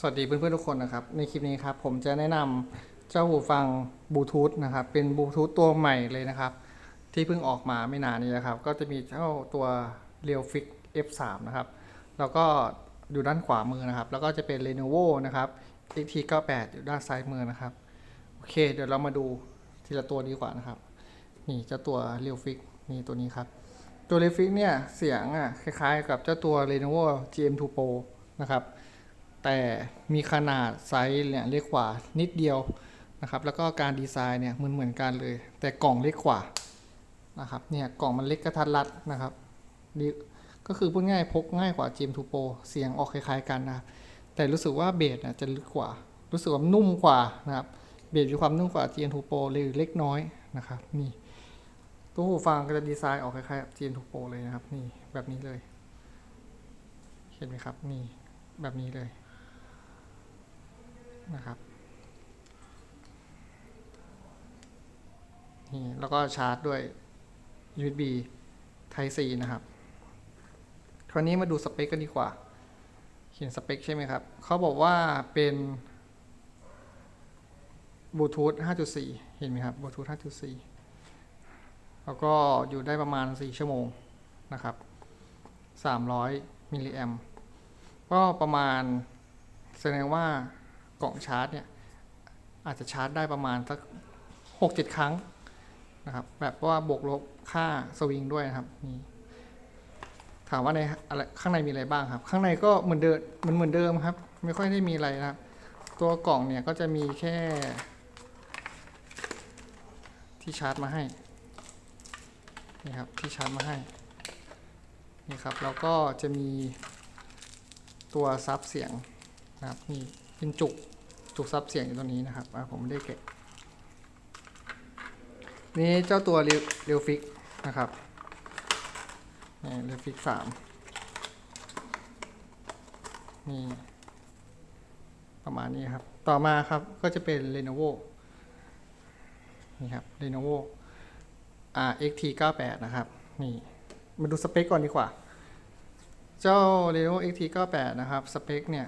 สวัสดีเพื่อนๆทุกคนนะครับ ในคลิปนี้ครับผมจะแนะนำเจ้าหูฟังบลูทูธนะครับ เป็นบลูทูธตัวใหม่เลยนะครับ ที่เพิ่งออกมาไม่นานนี้นะครับ ก็จะมีเจ้าตัว r e a l f i x F3 นะครับ แล้วก็อยู่ด้านขวามือนะครับ แล้วก็จะเป็น Lenovo นะครับ XT98 อยู่ด้านซ้ายมือนะครับ โอเค เดี๋ยวเรามาดูทีละตัวดีกว่านะครับ นี่เจ้าตัว r e a l f i x นี่ตัวนี้ครับ ตัว r e a l f i x เนี่ยเสียงอะคล้ายๆ กับเจ้าตัว Lenovo GM2 Pro นะครับ แต่มีขนาดไซส์เนี่ยเล็กกว่านิดเดียวนะครับ แล้วก็การดีไซน์เนี่ยเหมือนเหมือนกันเลย แต่กล่องเล็กกว่านะครับ เนี่ยกล่องมันเล็กกระทัดรัดนะครับ ก็คือพูดง่ายพกง่ายกว่า GM2 Pro เสียงออกคล้ายๆกันนะครับ แต่รู้สึกว่าเบสจะลึกกว่า รู้สึกว่านุ่มกว่านะครับ เบสมีความนุ่มกว่า GM2 Pro เลยเล็กน้อยนะครับ นี่ตัวหูฟังก็จะดีไซน์ออกคล้ายๆกับ GM2 Pro เลยนะครับ นี่แบบนี้เลย เห็นไหมครับ นี่แบบนี้เลย นะครับนี่แล้วก็ชาร์จด้วย USB Type C นะครับ คราวนี้มาดูสเปคกันดีกว่า เขียนสเปคใช่ไหมครับ เขาบอกว่าเป็นบลูทูธ5.4 เห็นไหมครับบลูทูธ5.4 แล้วก็อยู่ได้ประมาณ 4 ชั่วโมงนะครับ 300 มิลลิแอมก็ประมาณแสดงว่า กล่องชาร์จเนี่ยอาจจะชาร์จได้ประมาณสักหกเจ็ดครั้งนะครับแบบว่าบวกลบค่าสวิงด้วยนะครับนี่ถามว่าในอะไรข้างในมีอะไรบ้างครับ ข้างในก็เหมือนเดิมเหมือนเหมือนเดิมครับ ไม่ค่อยได้มีอะไรนะครับ ตัวกล่องเนี่ยก็จะมีแค่ ที่ชาร์จมาให้นี่ครับที่ชาร์จมาให้นี่ครับแล้วก็จะมีตัวซับเสียง นะครับนี่เป็นจุกจุกซับเสียงอยู่ตรงนี้นะครับผมไม่ได้เก็บนี่เจ้าตัวเรียวฟิกนะครับนี่เรียวฟิกสามนี่ประมาณนี้ครับ ต่อมาครับก็จะเป็น Lenovo นี่ครับ Lenovo RXT 98นะครับ นี่ มาดูสเปคก่อนดีกว่า เจ้า Lenovo XT 98นะครับ สเปคเนี่ย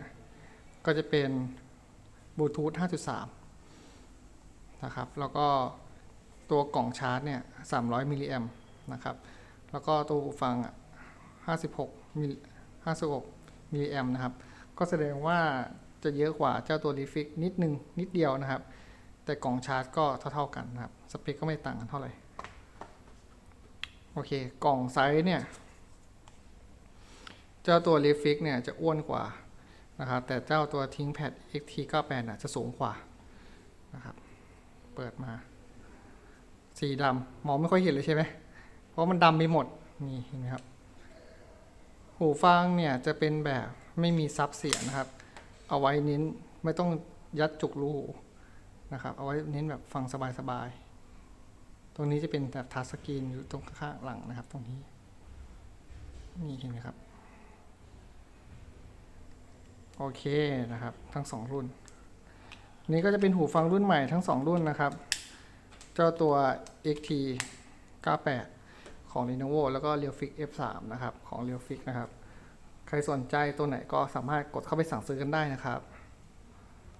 ก็จะเป็นบลูทูธ5.3 นะครับ แล้วก็ตัวกล่องชาร์จเนี่ย 300 มิลลิแอมนะครับ แล้วก็ตัวหูฟังอะ56 มิล56 มิลลิแอมนะครับ ก็แสดงว่าจะเยอะกว่าเจ้าตัวรีฟิกนิดนึง นิดเดียวนะครับ แต่กล่องชาร์จก็เท่าๆกันนะครับ สเปคก็ไม่ต่างกันเท่าไหร่ โอเค กล่องไซส์เนี่ย เจ้าตัวรีฟิกเนี่ยจะอ้วนกว่า นะครับแต่เจ้าตัวทิ้งแพด XT98 น่ะจะสูงกว่านะครับเปิดมา สีดำมองไม่ค่อยเห็นเลยใช่ไหมเพราะมันดำไปหมดนี่เห็นไหมครับ หูฟังเนี่ยจะเป็นแบบไม่มีซับเสียงนะครับ เอาไว้เน้นไม่ต้องยัดจุกรูหูนะครับ เอาไว้เน้นแบบฟังสบายๆ ตรงนี้จะเป็นแบบทัชสกรีนอยู่ตรงข้างหลังนะครับ ตรงนี้ นี่เห็นไหมครับ โอเคนะครับ ทั้งสองรุ่น นี่ก็จะเป็นหูฟังรุ่นใหม่ทั้งสองรุ่นนะครับ เจ้าตัว XT 98 ของ Lenovo แล้วก็ Realfix F3 นะครับ ของ Realfix นะครับ ใครสนใจตัวไหนก็สามารถกดเข้าไปสั่งซื้อกันได้นะครับ